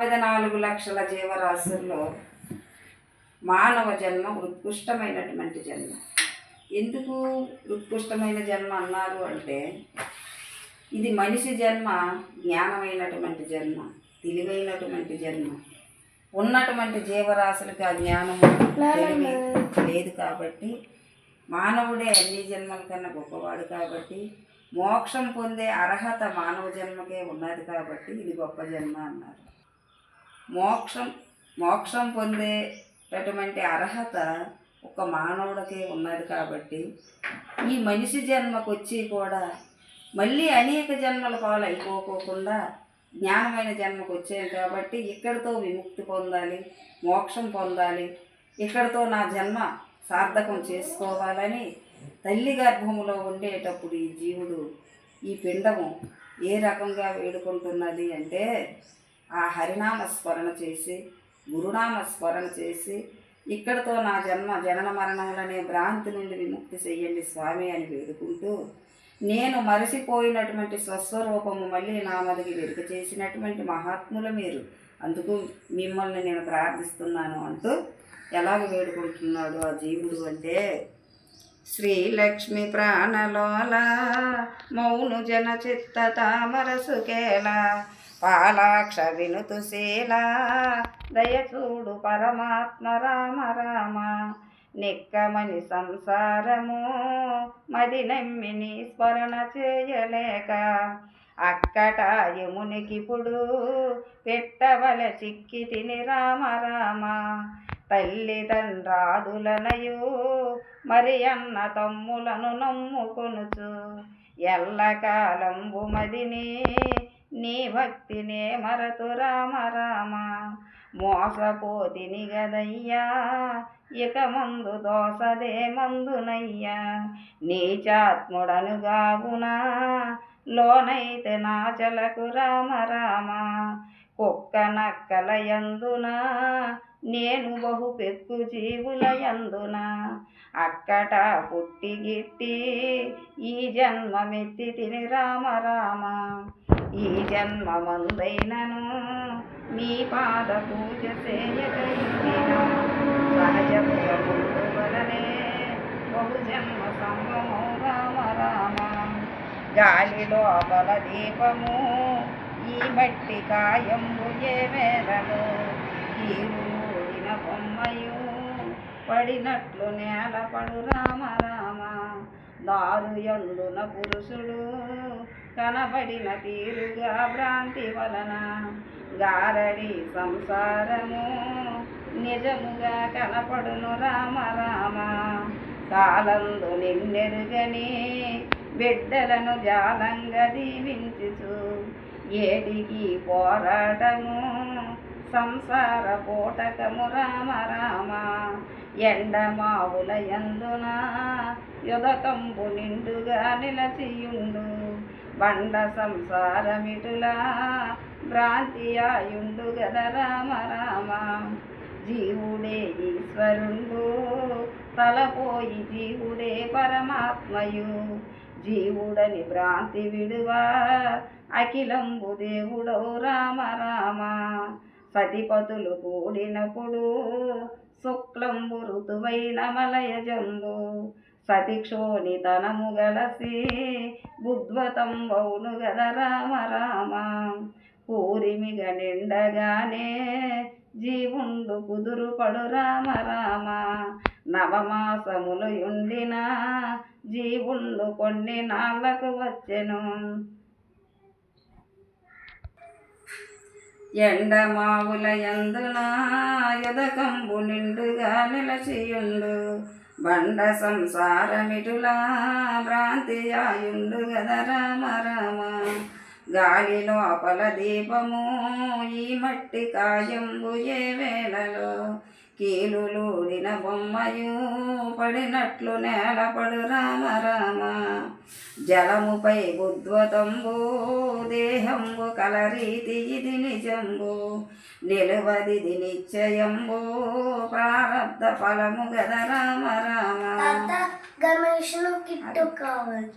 పద్నాలుగు లక్షల జీవరాశుల్లో మానవ జన్మ ఉత్కృష్టమైనటువంటి జన్మ. ఎందుకు ఉత్కృష్టమైన జన్మ అన్నారు అంటే ఇది మనిషి జన్మ జ్ఞానమైనటువంటి జన్మ తెలివైనటువంటి జన్మ. ఉన్నటువంటి జీవరాశులకు ఆ జ్ఞానం లేదు కాబట్టి మానవుడే అన్ని జన్మల కన్నా గొప్పవాడు కాబట్టి మోక్షం పొందే అర్హత మానవ జన్మకే ఉన్నది కాబట్టి ఇది గొప్ప జన్మ అన్నారు. మోక్షం మోక్షం పొందేటటువంటి అర్హత ఒక మానవుడికే ఉన్నది కాబట్టి ఈ మనిషి జన్మకు వచ్చి కూడా మళ్ళీ అనేక జన్మల పాలు అయిపోకోకుండా జ్ఞానమైన జన్మకు వచ్చాను కాబట్టి ఇక్కడితో విముక్తి పొందాలి మోక్షం పొందాలి ఇక్కడితో నా జన్మ సార్థకం చేసుకోవాలని తల్లి గర్భములో ఉండేటప్పుడు ఈ జీవుడు ఈ పిండము ఏ రకంగా వేడుకుంటున్నది అంటే ఆ హరినామ స్మరణ చేసి గురునామ స్మరణ చేసి ఇక్కడతో నా జన్మ జనన మరణములనే భ్రాంతి నుండి విముక్తి చెయ్యండి స్వామి అని వేడుకుంటూ నేను మరిసిపోయినటువంటి స్వస్వరూపము మళ్ళీ నా మదికి వెనుక చేసినటువంటి మహాత్ములు మీరు. అందుకు మిమ్మల్ని నేను ప్రార్థిస్తున్నాను అంటూ ఎలాగ వేడుకుంటున్నాడు ఆ జీవుడు అంటే శ్రీలక్ష్మి ప్రాణలోల మౌను జన చిత్త తామరసుకేలా పాలాక్ష వినుతుశీల దయచూడు పరమాత్మ రామ రామ. నిక్కమని సంసారము మది నమ్మిని స్మరణ చేయలేక. అక్కట యమునికిప్పుడు పెట్టవల చిక్కి తిని రామ రామ. తల్లిదండ్రాదులనయు మరి అన్న తమ్ములను నమ్ముకొనుచు. ఎల్లకాలంబు మదిని నీ భక్తినే మరతు రామ రామ. మోసపోతిని గదయ్యా ఇక మందు దోసదే మందునయ్యా. నీచాత్ముడనుగాగునా లోనైతే నాచలకు రామ రామ. కుక్క నక్కల యందున నేను బహు పెక్కు జీవుల యందున. అక్కట పుట్టి గిట్టి ఈ జన్మమెత్తి తిని రామ రామ. ఈ జన్మమందైనను మీ పాద పూజ చేయగలిగిన వలనే బహు జన్మ సంభమో రామ రామ గాలిలో బల దీపము ఈ మట్టి కాయంబు ఏ నీరు ఊడిన బొమ్మయు పడినట్లు నేల పడు రామ రామ దారు ఎందున పురుషుడు కనబడిన తీరుగా భ్రాంతి వలన గారడి సంసారము. నిజముగా కనపడును రామ రామ. కాలందు నిన్నెరుగని బిడ్డలను జాలంగా దీవించుచు. ఏడికి పోరాటము సంసార పూటకము రామ రామ. ఎండమావుల ఎందున యుదకంబు నిండుగా నిలచియుండు. బండ సంసారమిటులా భ్రాంతియాయుండు గద రామ రామ. జీవుడే ఈశ్వరుండు తలపోయి జీవుడే పరమాత్మయు. జీవుడని భ్రాంతి విడువా అఖిలంబు దేవుడో రామ రామ. సతిపతులు కూడినప్పుడు శుక్లంబు ఋతువైన మలయజంబు సతిక్షోణితనము గలసి బుద్వతం వౌను గద రామ రామ. పూరిమిగ నిండగానే జీవుండు కుదురు పడు రామ రామ. నవమాసములు ఉండిన జీవుండు కొన్ని నాళ్ళకు వచ్చెను. ఎండమావుల ఎందున యదకంబు నిండుగా నిలచియుండు. బండ సంసారమిటులా భ్రాంతియాయుండు గద రామ రామ. గాలి లోపల దీపము ఈ మట్టి కాయంబు ఏ వేళలో కీలులూడిన బొమ్మయు పడినట్లు నేలపడు రామ రామ. జలముపై బుద్వతంబు దేహంబు కలరీతి ఇది నిజంబు. నిలువదిది నిశ్చయంబు ప్రారంధ ఫలము గద రామ రామ. గమేష్ను కిట్టు కావాలి.